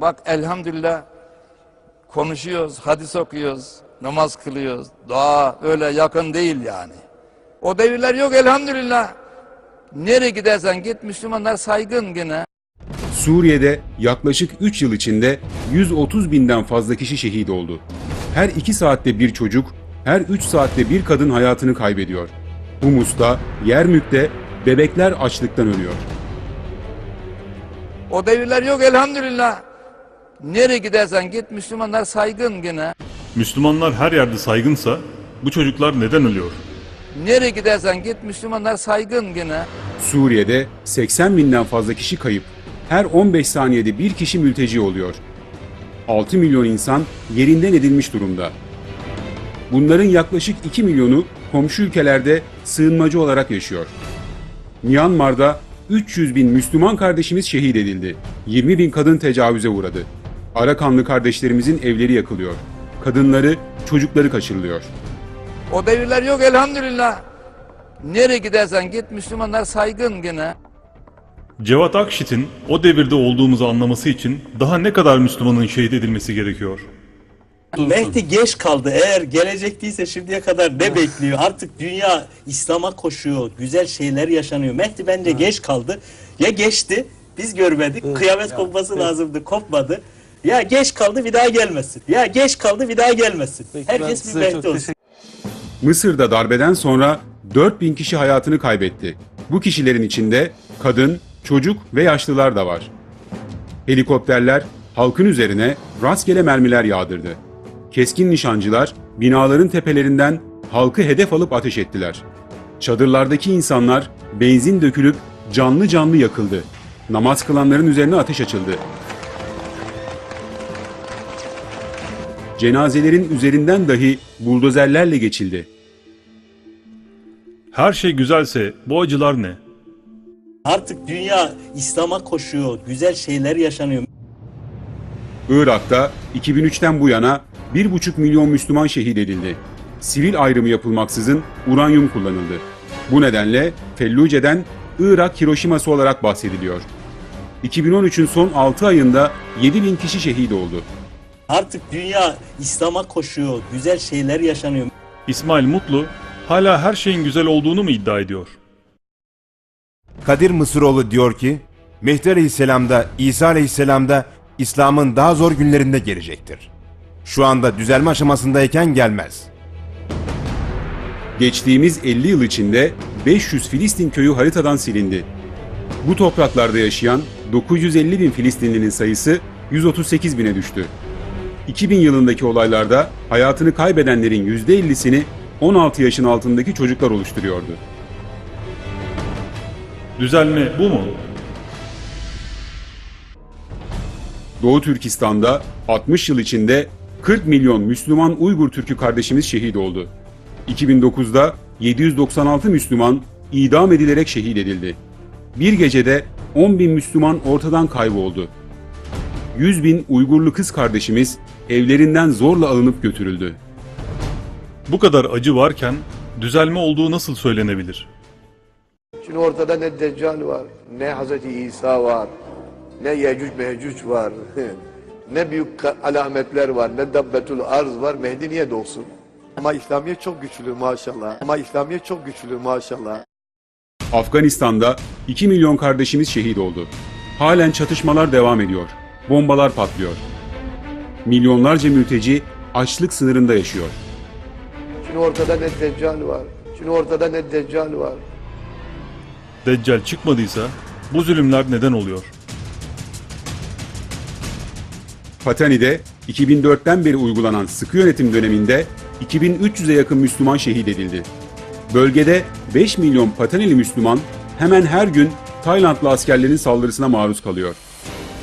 Bak elhamdülillah konuşuyoruz, hadis okuyoruz, namaz kılıyoruz. Dua öyle yakın değil yani. O devirler yok elhamdülillah. Nereye gidersen git Müslümanlar saygın gene. Suriye'de yaklaşık 3 yıl içinde 130 binden fazla kişi şehit oldu. Her 2 saatte bir çocuk, her 3 saatte bir kadın hayatını kaybediyor. Humus'ta, Yermük'te bebekler açlıktan ölüyor. O devirler yok elhamdülillah. Nereye gidersen git Müslümanlar saygın gene. Müslümanlar her yerde saygınsa bu çocuklar neden ölüyor? Nereye gidersen git Müslümanlar saygın gene. Suriye'de 80 binden fazla kişi kayıp. Her 15 saniyede bir kişi mülteci oluyor. 6 milyon insan yerinden edilmiş durumda. Bunların yaklaşık 2 milyonu komşu ülkelerde sığınmacı olarak yaşıyor. Myanmar'da 300 bin Müslüman kardeşimiz şehit edildi. 20 bin kadın tecavüze uğradı. Arakanlı kardeşlerimizin evleri yakılıyor. Kadınları, çocukları kaçırılıyor. O devirler yok elhamdülillah. Nereye gidersen git Müslümanlar saygın gene. Cevat Akşit'in o devirde olduğumuzu anlaması için daha ne kadar Müslümanın şehit edilmesi gerekiyor? Mehdi geç kaldı. Eğer gelecektiyse şimdiye kadar ne bekliyor? Artık dünya İslam'a koşuyor. Güzel şeyler yaşanıyor. Mehdi bence geç kaldı. Ya geçti, biz görmedik. Kıyamet kopması lazımdı, kopmadı. Ya geç kaldı bir daha gelmesin. Ya geç kaldı bir daha gelmesin. Herkes bir Mehdi olsun. Mısır'da darbeden sonra 4000 kişi hayatını kaybetti. Bu kişilerin içinde kadın, çocuk ve yaşlılar da var. Helikopterler halkın üzerine rastgele mermiler yağdırdı. Keskin nişancılar binaların tepelerinden halkı hedef alıp ateş ettiler. Çadırlardaki insanlar benzin dökülüp canlı canlı yakıldı. Namaz kılanların üzerine ateş açıldı. Cenazelerin üzerinden dahi buldozerlerle geçildi. Her şey güzelse bu acılar ne? Artık dünya İslam'a koşuyor. Güzel şeyler yaşanıyor. Irak'ta 2003'ten bu yana 1,5 milyon Müslüman şehit edildi. Sivil ayrımı yapılmaksızın uranyum kullanıldı. Bu nedenle Felluce'den Irak Hiroşiması olarak bahsediliyor. 2013'ün son 6 ayında 7 bin kişi şehit oldu. Artık dünya İslam'a koşuyor. Güzel şeyler yaşanıyor. İsmail Mutlu hala her şeyin güzel olduğunu mu iddia ediyor? Kadir Mısıroğlu diyor ki, Mehdi Aleyhisselam da İsa Aleyhisselam da İslam'ın daha zor günlerinde gelecektir. Şu anda düzelme aşamasındayken gelmez. Geçtiğimiz 50 yıl içinde 500 Filistin köyü haritadan silindi. Bu topraklarda yaşayan 950 bin Filistinlinin sayısı 138 bine düştü. 2000 yılındaki olaylarda hayatını kaybedenlerin %50'sini 16 yaşın altındaki çocuklar oluşturuyordu. Düzelme bu mu? Doğu Türkistan'da 60 yıl içinde 40 milyon Müslüman Uygur Türk'ü kardeşimiz şehit oldu. 2009'da 796 Müslüman idam edilerek şehit edildi. Bir gecede 10 bin Müslüman ortadan kayboldu. 100 bin Uygurlu kız kardeşimiz evlerinden zorla alınıp götürüldü. Bu kadar acı varken düzelme olduğu nasıl söylenebilir? Şimdi ortada ne Deccal var, ne Hazreti İsa var, ne Yecüc Mecüc var, ne büyük alametler var, ne Dabbetül Arz var. Mehdi niye doğsun? Ama İslamiyet çok güçlü maşallah. Ama İslamiyet çok güçlü maşallah. Afganistan'da 2 milyon kardeşimiz şehit oldu. Halen çatışmalar devam ediyor. Bombalar patlıyor. Milyonlarca mülteci açlık sınırında yaşıyor. Şimdi ortada ne Deccal var, şimdi ortada ne Deccal var. Deccal çıkmadıysa bu zulümler neden oluyor? Patani'de 2004'ten beri uygulanan sıkı yönetim döneminde 2300'e yakın Müslüman şehit edildi. Bölgede 5 milyon Patanili Müslüman hemen her gün Taylandlı askerlerin saldırısına maruz kalıyor.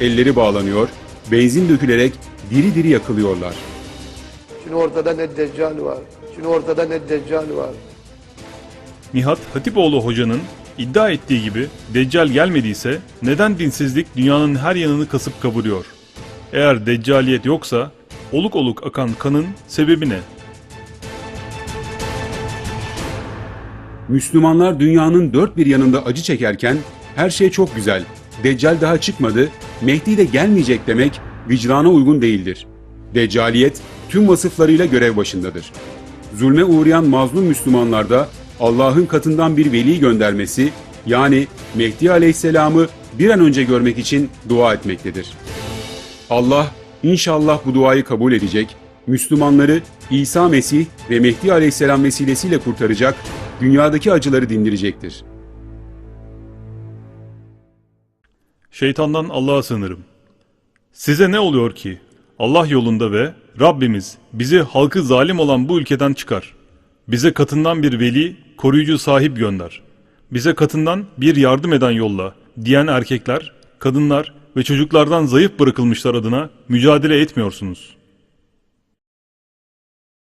Elleri bağlanıyor, benzin dökülerek diri diri yakılıyorlar. Şimdi ortada ne Deccal var, şimdi ortada ne Deccal var. Nihat Hatipoğlu hocanın iddia ettiği gibi Deccal gelmediyse neden dinsizlik dünyanın her yanını kasıp kavuruyor? Eğer Deccaliyet yoksa oluk oluk akan kanın sebebi ne? Müslümanlar dünyanın dört bir yanında acı çekerken her şey çok güzel. Deccal daha çıkmadı, Mehdi de gelmeyecek demek vicdana uygun değildir. Deccaliyet tüm vasıflarıyla görev başındadır. Zulme uğrayan mazlum Müslümanlarda Allah'ın katından bir veli göndermesi yani Mehdi Aleyhisselam'ı bir an önce görmek için dua etmektedir. Allah inşallah bu duayı kabul edecek, Müslümanları İsa Mesih ve Mehdi Aleyhisselam vesilesiyle kurtaracak, dünyadaki acıları dindirecektir. Şeytandan Allah'a sığınırım. Size ne oluyor ki? Allah yolunda ve Rabbimiz bizi halkı zalim olan bu ülkeden çıkar. Bize katından bir veli, koruyucu sahip gönder. Bize katından bir yardım eden yolla diyen erkekler, kadınlar ve çocuklardan zayıf bırakılmışlar adına mücadele etmiyorsunuz.